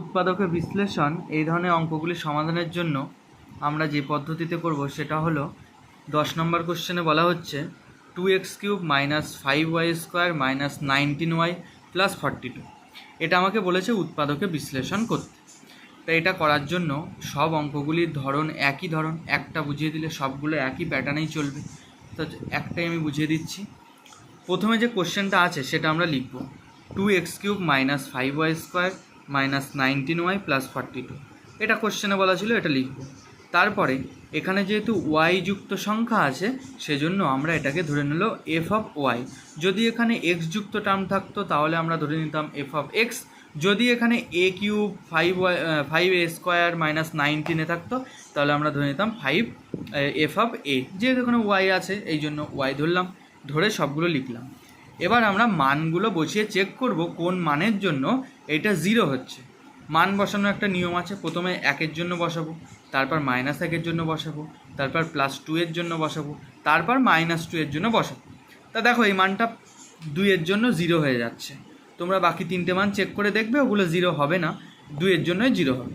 উৎপাদকের বিশ্লেষণ এই ধরনের অঙ্কগুলি সমাধানের জন্য আমরা যে পদ্ধতিতে করব সেটা হলো দশ নম্বর কোশ্চেনে বলা হচ্ছে two x cube minus five y square minus nineteen y plus forty two এটা আমাকে বলেছে উৎপাদকে বিশ্লেষণ করতে। তাই এটা করার জন্য সব অঙ্কগুলির ধরন একই ধরন, একটা বুঝিয়ে দিলে সবগুলো একই প্যাটার্নেই চলবে। তো একটাই আমি বুঝিয়ে দিচ্ছি। প্রথমে যে কোশ্চেনটা আছে সেটা আমরা লিখব। Two x cube minus five y square minus nineteen y plus forty two এটা কোশ্চেনে বলা ছিল, এটা লিখব। তারপরে, এখানে যেহেতু ওয়াই যুক্ত সংখ্যা আছে, সেজন্য আমরা এটাকে ধরে নিল এফ অফ ওয়াই যদি এখানে এক্স যুক্ত টার্ম থাকতো, তাহলে আমরা ধরে নিতাম এফ অফ এক্স যদি এখানে a cube five y five a square minus নাইনটিনে থাকতো, তাহলে আমরা ধরে নিতাম ফাইভ এফ অফ এ যেহেতু এখানে ওয়াই আছে, এই জন্য ওয়াই ধরলাম, ধরে সবগুলো লিখলাম। এবার আমরা মানগুলো বসিয়ে চেক করব কোন মানের জন্য এটা জিরো হচ্ছে। মান বসানোর একটা নিয়ম আছে, প্রথমে একের জন্য বসাবো, তারপর মাইনাস একের জন্য বসাবো, তারপর প্লাস টু এর জন্য বসাবো, তারপর মাইনাস টু এর জন্য বসাবো। তা দেখো, এই মানটা দুইয়ের জন্য জিরো হয়ে যাচ্ছে। তোমরা বাকি তিনটে মান চেক করে দেখবে, ওগুলো জিরো হবে না দুইয়ের জন্যই জিরো হবে।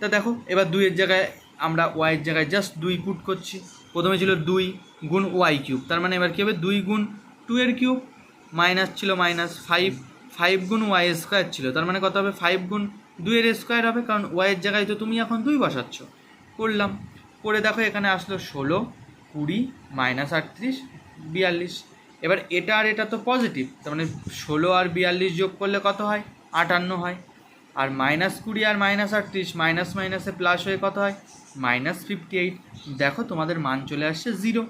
তা দেখো, এবার দুইয়ের জায়গায় আমরা ওয়াইয়ের জায়গায় জাস্ট দুই পুট করছি। প্রথমে ছিল দুই গুণ ওয়াই কিউব তার মানে এবার কী হবে? দুই গুণ টু এর কিউব মাইনাস ছিল মাইনাস ফাইভ ফাইভ গুণ ওয়াই স্কোয়ার ছিল। তার মানে কত হবে? ফাইভ গুণ দুইয়ের স্কোয়ার হবে, কারণ ওয়াইয়ের জায়গায় তো তুমি এখন দুই বসাচ্ছ। করলাম। করে দেখো, এখানে আসলো ষোলো, কুড়ি মাইনাস আটত্রিশ, বিয়াল্লিশ। এবার এটা আর এটা তো পজিটিভ তার মানে ষোলো আর বিয়াল্লিশ যোগ করলে কত হয়? আটান্ন হয়। আর মাইনাস কুড়ি আর মাইনাস আটত্রিশ মাইনাস মাইনাসে প্লাস হয়ে কত হয়? মাইনাস ফিফটি এইট দেখো, তোমাদের মান চলে আসছে জিরো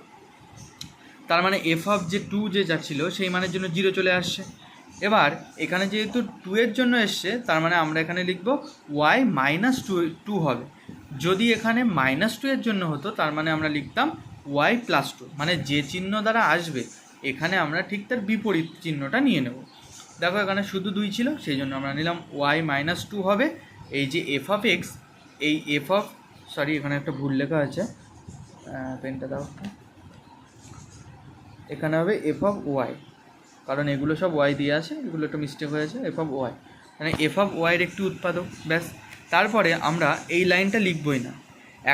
তার মানে এফ অফ যে টু যে যা ছিল, সেই মানের জন্য জিরো চলে আসছে। এবার, এখানে যেহেতু টু এর জন্য এসছে, তার মানে আমরা এখানে লিখব ওয়াই মাইনাস টু টু হবে। যদি এখানে মাইনাস টু এর জন্য হতো, তার মানে আমরা লিখতাম ওয়াই প্লাস টু মানে যে চিহ্ন দ্বারা আসবে, এখানে আমরা ঠিক তার বিপরীত চিহ্নটা নিয়ে নেব। দেখো এখানে শুধু দুই ছিল, সেই জন্য আমরা নিলাম ওয়াই মাইনাস টু হবে। এই যে এফ অফ এক্স এই এফ অফ সরি এখানে একটা ভুল লেখা আছে। পেনটা দাও। এখানে হবে এফ অফ ওয়াই কারণ এগুলো সব ওয়াই দিয়ে আছে এগুলো একটু মিস্টেক হয়েছে এফ অফ ওয়াই মানে এফ অফ ওয়াইয়ের একটি উৎপাদক, ব্যাস। তারপরে আমরা এই লাইনটা লিখবই না।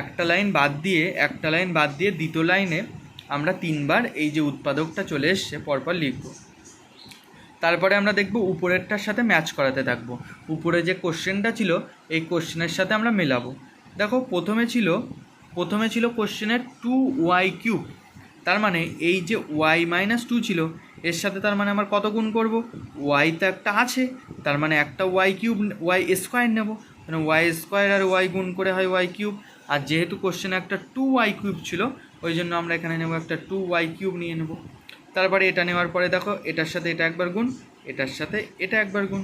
একটা লাইন বাদ দিয়ে, একটা লাইন বাদ দিয়ে দ্বিতীয় লাইনে আমরা তিনবার এই যে উৎপাদকটা চলে এসছে, পরপর লিখব। তারপরে আমরা দেখব উপরেরটার সাথে ম্যাচ করাতে থাকব। উপরে যে কোশ্চেনটা ছিল, এই কোশ্চেনের সাথে আমরা মেলাবো। দেখো, প্রথমে ছিল প্রথমে ছিল কোশ্চেনের টু ওয়াই কিউব তার মানে এই যে ওয়াই মাইনাস টু ছিল এর সাথে তার মানে আমার কত গুণ করব? ওয়াই তো একটা আছে, তার মানে একটা ওয়াই কিউব ওয়াই স্কোয়ার নেব। মানে ওয়াই স্কোয়ার আর ওয়াই গুণ করে হয় ওয়াই কিউব আর যেহেতু কোশ্চেনে একটা টু ওয়াই কিউব ছিল, ওই জন্য আমরা এখানে নেব একটা টু ওয়াই কিউব নিয়ে নেব। তারপরে এটা নেওয়ার পরে দেখো, এটার সাথে এটা একবার গুণ, এটার সাথে এটা একবার গুণ।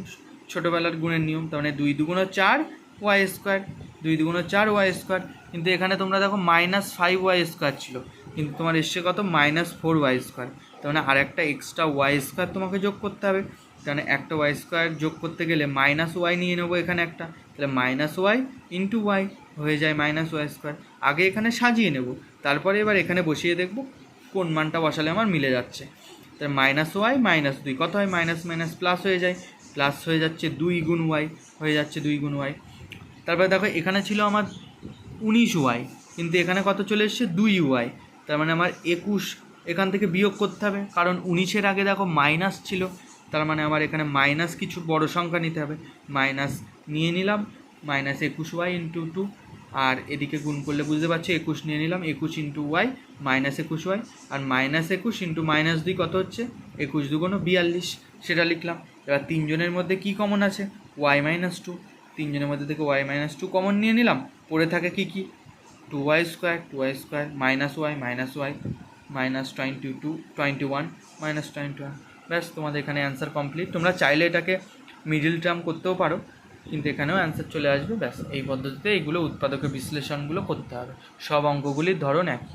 ছোটোবেলার গুণের নিয়ম, তার মানে দুই দুগুণ চার ওয়াই স্কোয়ার দুই দুগুণ চার ওয়াই স্কোয়ার কিন্তু এখানে তোমরা দেখো মাইনাস ফাইভ ওয়াই স্কোয়ার ছিল। কিন্তু তোমার এসছে কত? মাইনাস ফোর ওয়াই স্কোয়ার তার মানে আর একটা এক্সট্রা ওয়াই স্কোয়ার তোমাকে যোগ করতে হবে। তার মানে একটা ওয়াই স্কোয়ার যোগ করতে গেলে মাইনাস ওয়াই নিয়ে নেব এখানে একটা। তাহলে মাইনাস ওয়াই ইন্টু ওয়াই হয়ে যায় মাইনাস ওয়াই স্কোয়ার আগে এখানে সাজিয়ে নেব। তারপরে এবার এখানে বসিয়ে দেখব কোন মানটা বসালে আমার মিলে যাচ্ছে। তাহলে মাইনাস ওয়াই মাইনাস দুই। কত হয়? মাইনাস মাইনাস প্লাস হয়ে যায়। প্লাস হয়ে যাচ্ছে দুই গুণ ওয়াই হয়ে যাচ্ছে দুই গুণ ওয়াই তারপরে দেখো এখানে ছিল আমার উনিশ ওয়াই কিন্তু এখানে কত চলে এসছে? দুই ওয়াই তার মানে আমার একুশ, এখান থেকে বিয়োগ করতে হবে। কারণ উনিশের আগে দেখো মাইনাস ছিল, তার মানে আমার এখানে মাইনাস কিছু বড় সংখ্যা নিতে হবে। মাইনাস নিয়ে নিলাম মাইনাস একুশ ওয়াই ইন্টু টু আর এদিকে গুণ করলে বুঝতে পারছি, একুশ নিয়ে নিলাম, একুশ ইন্টু ওয়াই মাইনাস একুশ ওয়াই আর মাইনাস একুশ ইন্টু মাইনাস দুই কত হচ্ছে? একুশ দুগুণ বিয়াল্লিশ, সেটা লিখলাম। এবার তিনজনের মধ্যে কি কমন আছে? ওয়াই মাইনাস টু তিনজনের মধ্যে থেকে ওয়াই মাইনাস টু কমন নিয়ে নিলাম। পড়ে থাকে কি কি? Two y square two y square minus y minus y minus twenty two twenty one minus twenty one ব্যাস, তোমাদের এখানে অ্যান্সার কমপ্লিট তোমরা চাইলে এটাকে মিডিল টার্ম করতেও পারো, কিন্তু এখানেও অ্যান্সার চলে আসবে। ব্যাস, এই পদ্ধতিতে এইগুলো উৎপাদকের বিশ্লেষণগুলো করতে হবে। সব অঙ্কগুলির ধরন একই।